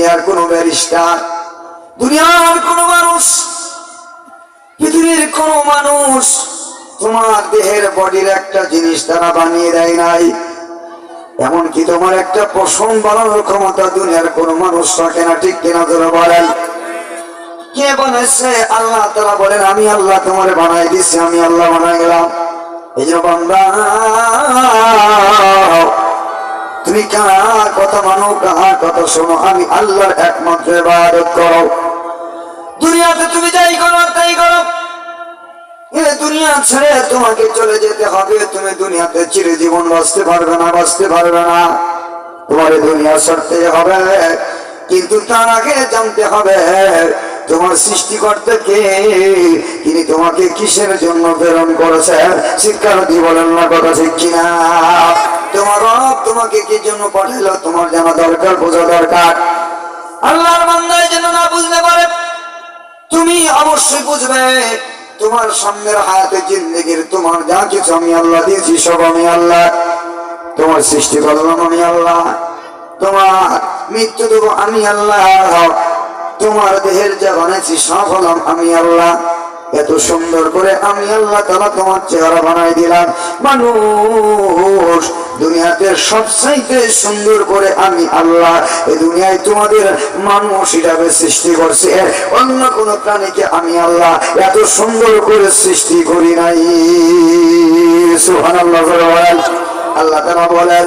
দুনিয়ার কোনো ব্যারিস্টার, দুনিয়ার কোনো মানুষ, পৃথিবীর কোনো মানুষ তোমার দেহের বডির একটা জিনিস তারা বানিয়ে দেয় নাই। এমনকি তোমার একটা পশম বানানোর ক্ষমতা দুনিয়ার কোনো মানুষ রাখে না, ঠিক কিনা ধরে বলেন? কে বানাইছে? আল্লাহ তারা বলেন, আমি আল্লাহ তোমার বানাই দিচ্ছি আমি আল্লাহ বানাই গেলাম এই জন্য বান্দা আমি আল্লাহর একমাত্র ইবাদত করো। দুনিয়াতে তুমি যাই করো তাই করো। দুনিয়া ছেড়ে তোমাকে চলে যেতে হবে, তুমি দুনিয়াতে বাঁচতে পারবে না, বাঁচতে পারবে না। তোমার দুনিয়া ছাড়তে হবে, কিন্তু তার আগে জানতে হবে, তোমার সৃষ্টিকর্তা কে তিনি তোমাকে কিসের জন্য প্রেরণ করেছে শিক্ষার্থী বলেন, না, কথা ঠিক কিনা? তোমার রব তোমাকে কি জন্য পাঠাইলো? তোমার জানা দরকার, বোঝা দরকার। আল্লাহর বান্দায় যেন না বুঝতে পারে। তুমি অবশ্যই বুঝবে, তোমার সামনের হায়াতে জিন্দগির তোমার যা কিছু আমি আল্লাহ দিয়েছি, সব আমি আল্লাহ। তোমার সৃষ্টি করলাম আমি আল্লাহ। তোমার মৃত্যু দেবো আমি আল্লাহ। তোমার দেহের যা বানাইছি, সব হলাম আমি আল্লাহ। এত সুন্দর করে আমি আল্লাহ তালা তোমার চেহারা বানাই দিলাম। মানুষ দুনিয়াতে সবচাইতে সুন্দর করে আমি আল্লাহ এই দুনিয়ায় তোমাদের মানুষ হিসাবে সৃষ্টি করছে। অন্য কোন প্রাণীকে আমি আল্লাহ এত সুন্দর করে সৃষ্টি করি নাই। সুহান আল্লাহ আল্লাহ তারা বলেন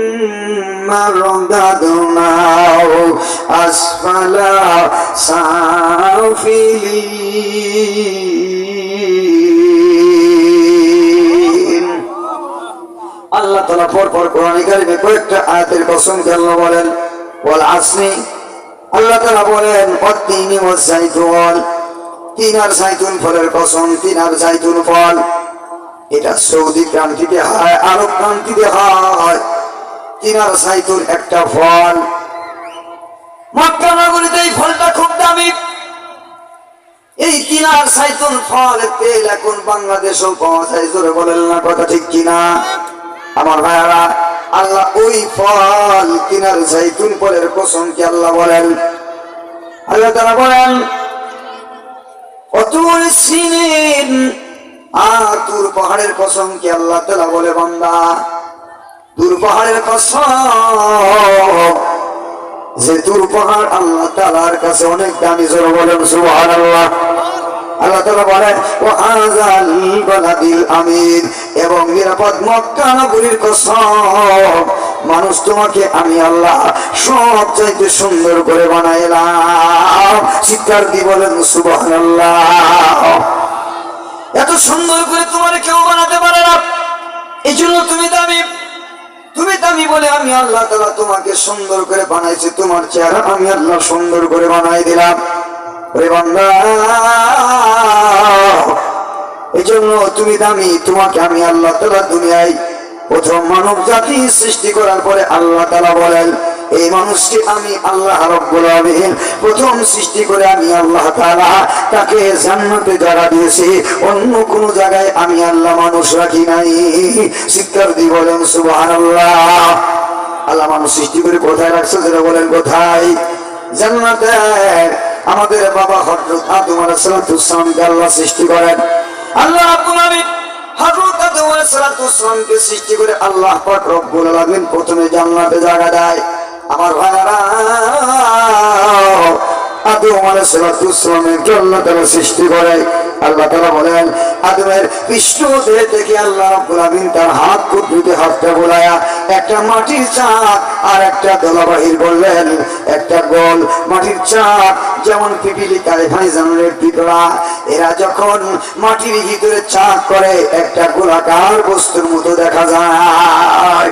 আল্লাহ তালা কারিমে কয়েকটা আয়াতের কসম বলেন বল আসনি আল্লাহ তালা বলেন তিন আর সাইতুন ফলের কসম তিন আর সাইতুন ফল। এটা সৌদি ক্রান্তিতে হয়, আরব ক্রান্তিতে হয়। তিন আর জাইতুন একটা ফল। মক্কা নগরীতে এই ফলটা খুব দামি। এই কিনার সাইতুন ফল তেল এখন পাওয়া যায়, জোরে বলেন না কথা ঠিক কিনা? আমার ভাইয়ারা, আল্লাহ ওই ফল কিনার জাইতুন ফলের কসম কি আল্লাহ বলেন? আল্লাহ তারা বলেন, অতুল সিনিন আর তুর পাহাড়ের কসম কি আল্লাহ তালা বলে বান্দা? তুর পাহাড়ের কসম। যে তুর পাহাড় আল্লাহ তালার কাছে অনেক দামি জোর বলেন সুহান আল্লাহ আল্লাহ তালা বলেন ও আজাল আমিন। এবং নিরাপদ মক্কা নগরীর কসম, মানুষ তোমাকে আমি আল্লাহ সব চাইতে সুন্দর করে বানাইলাম। শিক্ষার্থী বলেন সুবহান আল্লাহ এত সুন্দর করে তোমার কেউ বানাতে পারে না। এই জন্য তুমি দামি। তুমি দামি বলে আমি আল্লাহ তালা তোমাকে সুন্দর করে বানাইছি। তোমার চেহারা আমি আল্লাহ সুন্দর করে বানাই দিলাম। বান্দা এই জন্য তুমি দামি, তোমাকে আমি আল্লাহ তালা দুনিয়ায় প্রথম মানব জাতি সৃষ্টি করার পরে আল্লাহ তালা বলেন এই মানুষকে আমি আল্লাহ রব্বুল প্রথম সৃষ্টি করে আমি আল্লাহ তাআলা তাকে জান্নাতে জায়গা দিয়েছি। অন্য কোনো জায়গায় আমি আল্লাহ মানুষ রাখি নাই। শিক্ষার্থী বলেন, সুবহানাল্লাহ। আল্লাহ মানুষ সৃষ্টি করে কোথায় রাখছে যেটা বলেন, কোথায়? জান্নাতে। আমাদের বাবা হযরত আদম আলাইহিস সালামকে আল্লাহ সৃষ্টি করেন? আল্লাহ আলামিন হযরত আদম সৃষ্টি করে আল্লাহ পাক রব্বুল আলামিন প্রথমে জান্নাতে জায়গা দেয়। আমার ভাইরা আদম আলাইহিসসালামের আল্লাহ তাআলা সৃষ্টি করে। আল্লাহ তাআলা বলেন আদমের পৃষ্ঠ দেহ থেকে আল্লাহ রাব্বুল তার হাত, কুদরতে হাতটা বোলায়া একটা মাটির চাক আর একটা দলা বললেন। একটা গোল মাটির চাক যেমন পিপিলিকায় ভাইজানের পিতরা এরা যখন মাটির ভিতরে চাক করে, একটা গোলাকার বস্তুর মতো দেখা যায়।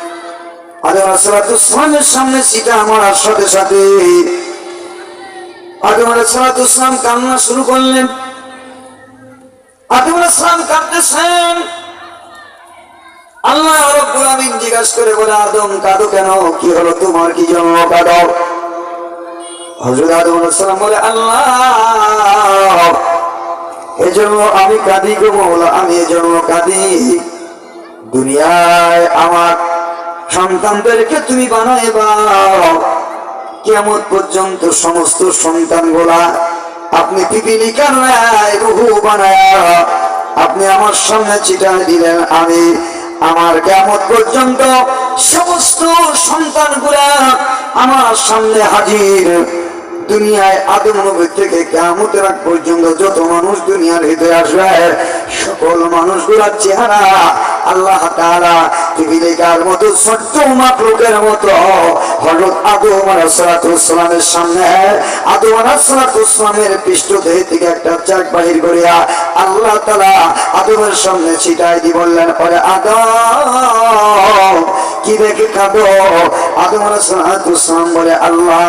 আদম আলাহামের সামনে মারার সাথে সাথে। আদম আলাহাম কান্না শুরু করলেন। আদম আলাহাম কাঁদতেছেন। আল্লাহ রব্বুল আমিন জিজ্ঞাসা করে বলে, আদম, কাঁদো কেন? কি হলো তোমার? কি জন্য কাঁদো? হজরত আদম বলে, আল্লাহ, এজন্য আমি কাঁদি গো মৌলা, আমি এজন্য কাঁদি। দুনিয়ায় আমার সন্তানদেরকে তুমি বানাইবা কেমন পর্যন্ত সমস্ত সন্তান গোলা আপনি পিপিলিকার রুহু বানায়া আপনি আমার সামনে চিটা দিলেন আমি। আমার কেমন পর্যন্ত সমস্ত সন্তানগুলা আমার সামনে হাজির। দুনিয়ায় আদম নবী থেকে আগ পর্যন্ত যত মানুষ দুনিয়ার ভিতরে আসবে, সকল মানুষগুলার চেহারা আল্লাহ তাআলা পৃথিবীকার মতো ছোট্ট মাকলুকের মতো হযরত আদম দেহ থেকে একটা আল্লাহ তাআলা আদমের সামনে ছিটাই দি বললেন, পরে আদম কি দেখে কাঁদো আদম আলাইহিসসালাম বলে, আল্লাহ,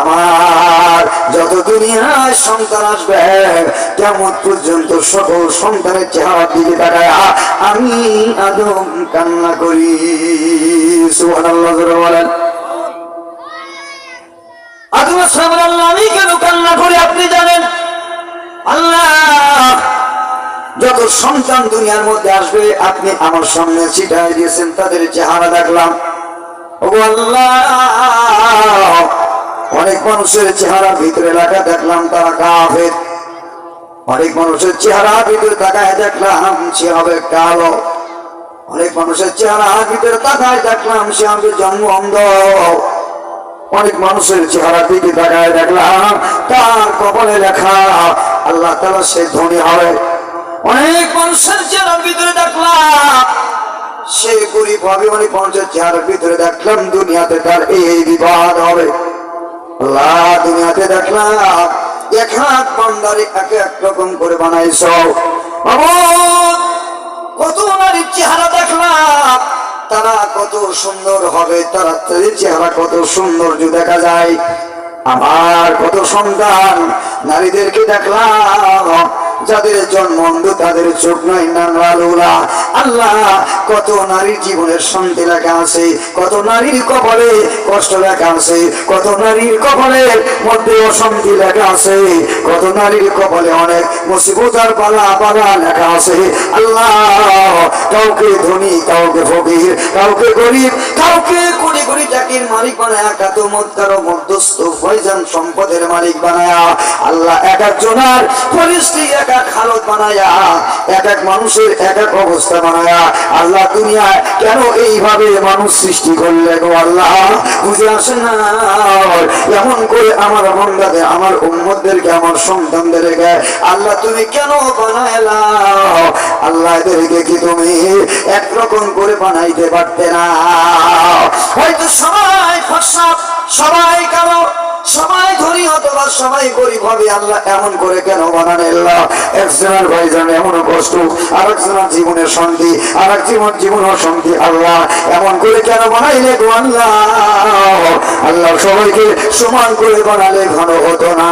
আমার যত দুনিয়ায় সন্তান আসবে, কেমন পর্যন্ত সকল সন্তানের চেহারা দিকে তাকায়, আমি আদম কান্না করি। সুবহানাল্লাহ, জোরে বলেন। আদম আসসালাম আল্লাহ, আমি কেন কান্না করি আপনি জানেন? আল্লাহ সন্তান দুনিয়ার মধ্যে আসবে, আপনি আমার সামনে ছিটাই দিয়েছেন, তাদের চেহারা দেখলাম। অনেক মানুষের চেহারা ভিতরে লাগা দেখলাম, তারা কাফের। অনেক মানুষের চেহারা ভিতরে তাকায় দেখলাম, সে হবে কালো। অনেক মানুষের চেহারা ভিতরে তাকায় দেখলাম, সে হবে জন্ম অন্ধ অনেক মানুষের চেহারা দিকে তাকায় দেখলাম, তার কপালে লেখা, আল্লাহ তালা সে ধনী হবে। অনেক মানুষের চেহারার ভিতরে দেখলাম। সে গরিব হবে, অনেক মানুষের চেহারার ভিতরে দেখলাম, দুনিয়াতে তার এই বিবাদ হবে। আল্লাহ দুনিয়াতে দেখলাম, এক হাত বান্দারে একে এক রকম করে বানাইছ। কত নারীর চেহারা দেখলাম, তারা কত সুন্দর হবে, তারা তাদের চেহারা কত সৌন্দর্য দেখা যায়। আমার কত সন্তান, নারীদেরকে দেখলাম যাদের জন্ম অন্ধ, তাদের চোখ নাই নাঙ্গালুলা আল্লাহ, কত নারীর জীবনের শান্তি লেখা আছে, কত নারীর কপালে কষ্ট লেখা আছে, কত নারীর কপালের মধ্যে অশান্তি লেখা আছে, কত নারীর কপালে অনেক মুসিবতার পালা পালা লেখা আছে। আল্লাহ, কাউকে ধনী, কাউকে ফকির, কাউকে গরিব, কাউকে কোটি চাকরির মালিক বানায় কাতো মত মধ্যস্থ ফয়জান সম্পদের মালিক বানায়া। আল্লাহ এক একজনের পরিস্থিতি এক এক হালত বানায়া, এক এক মানুষের এক এক অবস্থা বানায়া। আল্লাহ দুনিয়ায় কেন এইভাবে মানুষ সৃষ্টি করলে গো আল্লাহ? বুঝে আসে না? এমন করে আমার বন্ধাদের আমার উম্মতদেরকে, আমার সন্তানদেরকে আল্লাহ তুমি কেন বানাইলা? আল্লাহ এদেরকে কি তুমি একরকম করে বানাইতে পারতে না? সবাই কারও সবাই অথবা সবাই গরিব হবে। আল্লাহ এমন করে কেন বানান এমন কষ্ট আর একজনের জীবনের শান্তি আর এক জীবন জীবন শান্তি আল্লাহ এমন করে কেন বানাইলে গো আল্লাহ? আল্লাহ সবাইকে সমান করে বানালে ঘন হতো না।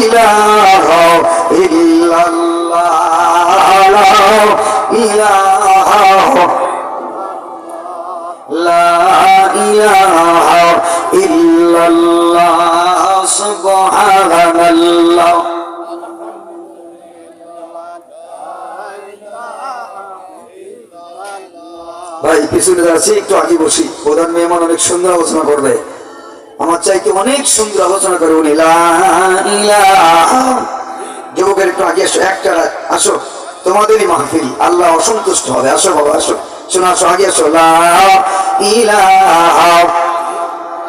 ইলাহা ইলাহা পিছনে যাচ্ছি, একটু আগে বসি। প্রধান মেহমান অনেক সুন্দর আলোচনা করবে। আমার চাইতে অনেক সুন্দর আলোচনা করে উনি। যুবকের একটু আগে আসো একটা আসো, তোমাদেরই মাহফিল। আল্লাহ অসন্তুষ্ট হবে। আসো বাবা, আসো। শোনা, আসো, আগে আসো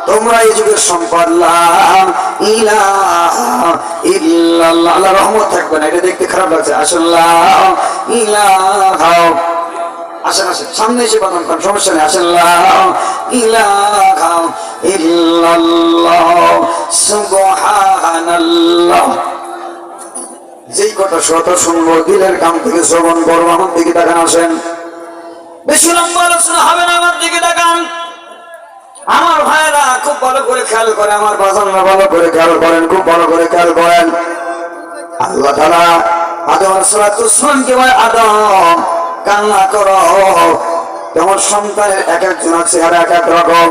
তোমরা এই যুগের সম্পদ। আল্লাহ রহমত থাকবে না, এটা দেখতে খারাপ লাগছে। আসলে লা, ইলাহা। আসেন আসেন। সামনে এসে বাদন করেন সমস্যা নেই। আসেন যেই কথা শত শুনব, দিলের কাম থেকে শ্রবণ করব, আমার দিকে তাকান, আসেন। বেশি লম্বা আলোচনা হবে না, আমার দিকে তাকান। আমার ভাইয়েরা খুব ভালো করে খেয়াল করে, আমার বাজানরা ভালো করে খেয়াল করেন, খুব ভালো করে খেয়াল করেন। আল্লাহ তালা আদম বলে আদম। কান্না করো। তোমার সন্তানের এক একজন চেহারা এক এক রকম।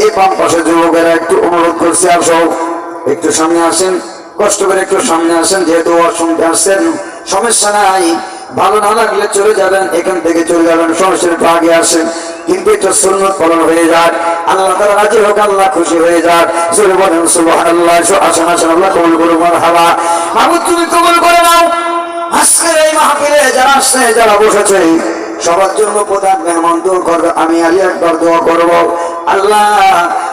এই বাম পাশে যুবকেরা একটু অনুরোধ করছে আসো একটু সামনে আসেন। কষ্ট করে একটু সামনে আসেন, যেহেতু ওর শুনতে আসছেন সমস্যা নাই। ভালো না লাগলে চলে যাবেন, এখান থেকে চলে যাবেন সমস্যা একটু আগে আসেন। কিন্তু এটা সুন্নত পালন হয়ে যাক। আল্লাহ তারা রাজি হোক, আল্লাহ খুশি হয়ে যাক। চলে বলেন, সুবহানাল্লাহ, আসেন আসেন, আল্লাহ কবুল করুন মারহাবা। মাহমুদ তুমি কবুল করে নাও। আজকের এই মাহফিলে যারা আসছে, যারা বসেছে, সবার জন্য প্রধান মেহমান দূর করবে। আমি আলী একবার দোয়া করব। আল্লাহ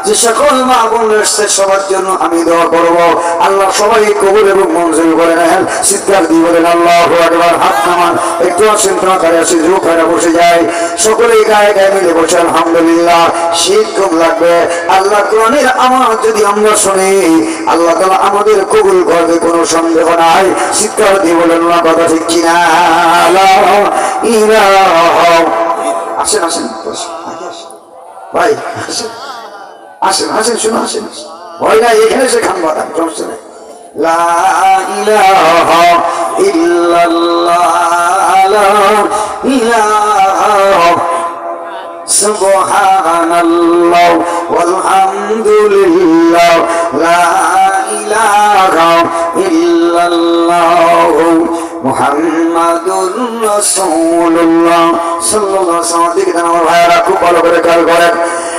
যে সকল মা বোন এসছে সবার জন্য আমি দোয়া করব। আল্লাহ সবাই কবুল এবং মঞ্জুর করে নেন। চিৎকার দিয়ে বলেন আল্লাহ একবার হাত নামান একটু অসিন্তা করে আসি যুবকেরা বসে যায়। সকলেই গায়ে গায়ে মিলে বসে আলহামদুলিল্লাহ শীত কম লাগবে। আল্লাহ কোরআনের আমার যদি আমরা শুনি আল্লাহ তালা আমাদের কবুল করবে কোনো সন্দেহ নাই। চিৎকার দিয়ে বলেন না কথা ঠিক কিনা। আসেন আসেন। ভাই আসেন। আসেন আসেন শুনো আসেন। ভয় না এখানে সে খান বাদাম সমস্যা নেই। লা আমার ভাইরা খুব ভালো করে খেয়াল করেন।